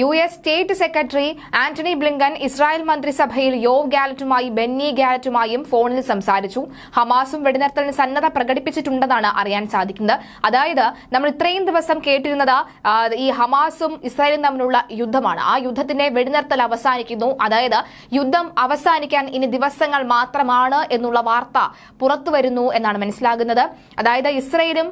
U S state secretary Antony Blinken Israel മന്ത്രിസഭയിൽ Yoav ഗാലറ്റുമായി Benny ഗാലറ്റുമായും ഫോണിൽ സംസാരിച്ചു. ഹമാസും വെടിനിർത്തലിന് സന്നദ്ധ പ്രകടിപ്പിച്ചിട്ടുണ്ടെന്നാണ് അറിയാൻ സാധിക്കുന്നത്. അതായത് നമ്മൾ ഇത്രയും ദിവസം കേട്ടിരുന്നത് ഈ ഹമാസും ഇസ്രായേലും തമ്മിലുള്ള യുദ്ധമാണ്. ആ യുദ്ധത്തിന്റെ വെടിനിർത്തൽ അവസാനിക്കുന്നു. അതായത് യുദ്ധം അവസാനിക്കാൻ ഇനി ദിവസങ്ങൾ മാത്രമാണ് എന്നുള്ള വാർത്ത പുറത്തു വരുന്നു എന്നാണ് മനസ്സിലാകുന്നത്. അതായത് ഇസ്രയേലും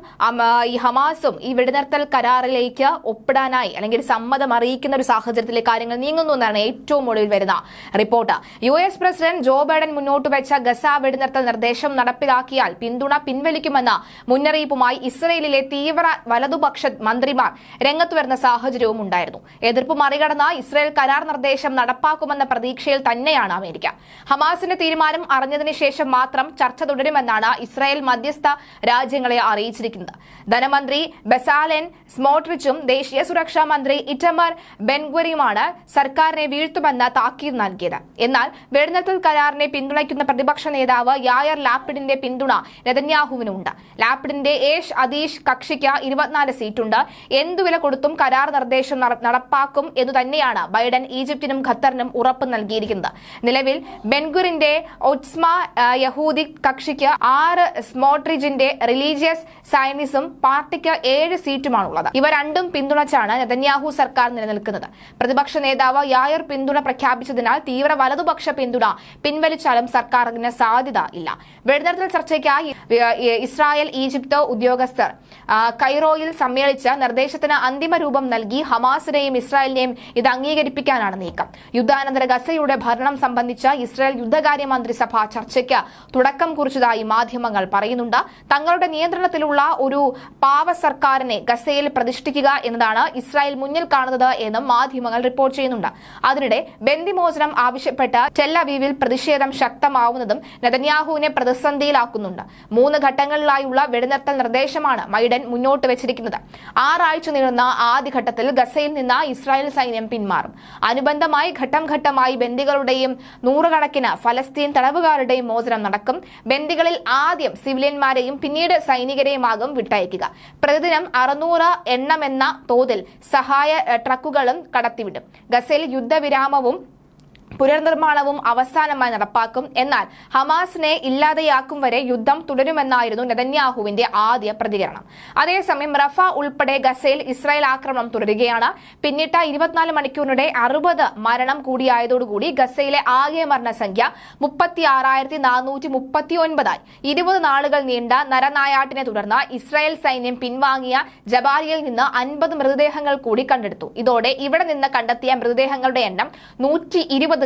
ഈ ഹമാസും ഈ വെടിനിർത്തൽ കരാറിലേക്ക് ഒപ്പിടാനായി അല്ലെങ്കിൽ സമ്മതം അറിയിക്കുന്ന ഒരു സാഹചര്യത്തിലെ കാര്യങ്ങൾ നീങ്ങുന്നു എന്നാണ് ഏറ്റവും ഒടുവിൽ വരുന്ന report. U S president Joe Biden മുന്നോട്ട് വെച്ച ഗസ വെടിനിർത്തൽ നിർദ്ദേശം നടപ്പിലാക്കിയാൽ പിന്തുണ പിൻവലിക്കുമെന്ന മുന്നറിയിപ്പുമായി ഇസ്രയേലിലെ തീവ്ര വലതുപക്ഷ മന്ത്രിമാർ രംഗത്ത് വരുന്ന സാഹചര്യവും ഉണ്ടായിരുന്നു. എതിർപ്പ് മറികടന്ന ഇസ്രയേൽ കരാർ നിർദ്ദേശം നടപ്പാക്കുമെന്ന പ്രതീക്ഷയിൽ തന്നെയാണ് അമേരിക്ക. ഹമാസിന്റെ തീരുമാനം അറിഞ്ഞതിന് ശേഷം മാത്രം ചർച്ച തുടരുമെന്നാണ് ഇസ്രായേൽ മധ്യസ്ഥ രാജ്യങ്ങളെ അറിയിച്ചിരിക്കുന്നത്. ധനമന്ത്രി ബസാലൻ സ്മോട്രിച്ചും ദേശീയ സുരക്ഷാ മന്ത്രി ഇറ്റമർ ബെൻഗുരിയുമാണ് സർക്കാരിനെ വീഴ്ത്തുമെന്ന് താക്കീത് നൽകിയത്. എന്നാൽ വെടിനിർത്തൽ കരാറിനെ പിന്തുണയ്ക്കുന്ന പ്രതിപക്ഷ നേതാവ് യായർ ലാപ്പിഡിന്റെ പിന്തുണ നെതന്യാഹുവിനുണ്ട്. ലാപ്പിഡിന്റെ ഏഷ് അതീഷ് കക്ഷിക്ക് ഇരുപത്തിനാല് സീറ്റുണ്ട്. എന്തു വില കൊടുത്തും കരാർ നിർദ്ദേശം നടപ്പാക്കും എന്നു തന്നെയാണ് ബൈഡൻ ഈജിപ്തിനും ഖത്തറിനും ഉറപ്പ് നൽകിയിരിക്കുന്നത്. നിലവിൽ ബെൻഗുറിന്റെ ഒറ്റ്സ്മ യഹൂദി കക്ഷിക്ക് ആറ് സ്മോട്രിജിന്റെ റിലീജിയസ് സയനിസും പാർട്ടിക്ക് ഏഴ് സീറ്റുമാണുള്ളത്. ഇവ രണ്ടും പിന്തുണച്ചാണ് നെതന്യാഹു സർക്കാർ നിലനിൽക്കുന്നത്. പ്രതിപക്ഷ നേതാവ് യായർ പിന്തുണ പ്രഖ്യാപിച്ചതിനാൽ തീവ്ര വലതുപക്ഷ പിന്തുണ പിൻവലിച്ചാലും സർക്കാരിന് സാധ്യത ഇല്ല. വെടിനിർത്തൽ ചർച്ചയ്ക്കായി ഇസ്രായേൽ ഈജിപ്ത് ഉദ്യോഗസ്ഥർ കൈറോയിൽ സമ്മേളിച്ച് നിർദ്ദേശത്തിന് അന്തിമ രൂപം നൽകി ഹമാസിനെയും ഇസ്രായേലിനെയും ഇത് അംഗീകരിപ്പിക്കാനാണ് നീക്കം. യുദ്ധാനന്തര ഗസയുടെ ഭരണം സംബന്ധിച്ച ഇസ്രായേൽ യുദ്ധകാര്യമന്ത്രിസഭ ചർച്ചയ്ക്ക് തുടക്കം കുറിച്ചതായി മാധ്യമങ്ങൾ പറയുന്നുണ്ട്. തങ്ങളുടെ നിയന്ത്രണത്തിലുള്ള ഒരു പാവ സർക്കാരിനെ ഗസയിൽ പ്രതിഷ്ഠിക്കുക എന്നതാണ് ഇസ്രായേൽ മുന്നിൽ കാണുന്നത് എന്നും മാധ്യമങ്ങൾ റിപ്പോർട്ട് ചെയ്യുന്നുണ്ട്. അതിനിടെ ബന്ദിമോചനം ആവശ്യപ്പെട്ട ടെല്ലവീവിൽ പ്രതിഷേധം ശക്തമാവുന്നതും നെതന്യാഹുവിനെ പ്രതിസന്ധിയിലാക്കുന്നുണ്ട്. മൂന്ന് ഘട്ടങ്ങളിലായുള്ള വെടിനിർത്തൽ നിർദ്ദേശമാണ് മൈഡൻ മുന്നോട്ട് വെച്ചിരിക്കുന്നത്. ആറാഴ്ച നീളുന്ന ആദ്യഘട്ടത്തിൽ ഗസയിൽ നിന്ന് ഇസ്രായേൽ സൈന്യം പിന്മാറും. അനുബന്ധമായി ഘട്ടം ഘട്ടമായി ബന്ദികളുടെയും നൂറുകണക്കിന് ഫലസ്തീൻ തടവുകാരുടെയും മോചനം നടക്കും. ബന്ദികളിൽ ആദ്യം സിവിലിയന്മാരെയും പിന്നീട് സൈനികരെയുമാകും വിട്ടയക്കുക. പ്രതിദിനം അറുന്നൂറ് എണ്ണമെന്ന തോതിൽ സഹായ എഹ്, ട്രക്കുകളും കടത്തിവിടും. ഗസയിൽ യുദ്ധവിരാമവും പുനർനിർമ്മാണവും അവസാനമായി നടപ്പാക്കും. എന്നാൽ ഹമാസിനെ ഇല്ലാതെയാക്കും വരെ യുദ്ധം തുടരുമെന്നായിരുന്നു നെതന്യാഹുവിന്റെ ആദ്യ പ്രതികരണം. അതേസമയം റഫ ഉൾപ്പെടെ ഗസയിൽ ഇസ്രായേൽ ആക്രമണം തുടരുകയാണ്. പിന്നിട്ട ഇരുപത്തിനാല് മണിക്കൂറിനിടെ അറുപത് മരണം കൂടിയായതോടുകൂടി ഗസയിലെ ആകെ മരണസംഖ്യ മുപ്പത്തി ആറായിരത്തി നാനൂറ്റി മുപ്പത്തി ഒൻപതായി ഇരുപത് നാളുകൾ നീണ്ട നരനായാട്ടിനെ തുടർന്ന് ഇസ്രായേൽ സൈന്യം പിൻവാങ്ങിയ ജബാലിയിൽ നിന്ന് അൻപത് മൃതദേഹങ്ങൾ കൂടി കണ്ടെടുത്തു. ഇതോടെ ഇവിടെ നിന്ന് കണ്ടെത്തിയ മൃതദേഹങ്ങളുടെ എണ്ണം നൂറ്റി ഇരുപത്